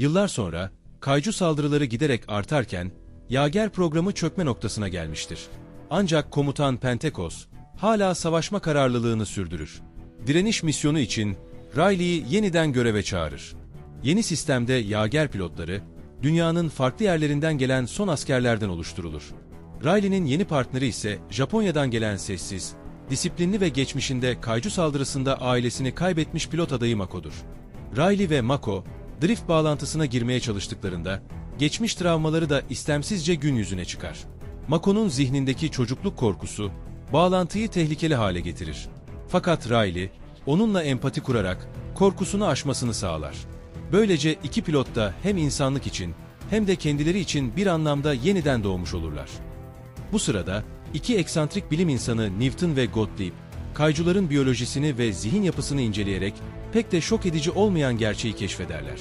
Yıllar sonra, kaycu saldırıları giderek artarken, Yager programı çökme noktasına gelmiştir. Ancak komutan Pentekos, hala savaşma kararlılığını sürdürür. Direniş misyonu için, Riley'i yeniden göreve çağırır. Yeni sistemde Yager pilotları, dünyanın farklı yerlerinden gelen son askerlerden oluşturulur. Riley'nin yeni partneri ise Japonya'dan gelen sessiz, disiplinli ve geçmişinde kaycu saldırısında ailesini kaybetmiş pilot adayı Mako'dur. Riley ve Mako, drift bağlantısına girmeye çalıştıklarında, geçmiş travmaları da istemsizce gün yüzüne çıkar. Mako'nun zihnindeki çocukluk korkusu, bağlantıyı tehlikeli hale getirir. Fakat Riley, onunla empati kurarak korkusunu aşmasını sağlar. Böylece iki pilot da hem insanlık için hem de kendileri için bir anlamda yeniden doğmuş olurlar. Bu sırada iki eksantrik bilim insanı Newton ve Gottlieb, kaycuların biyolojisini ve zihin yapısını inceleyerek pek de şok edici olmayan gerçeği keşfederler.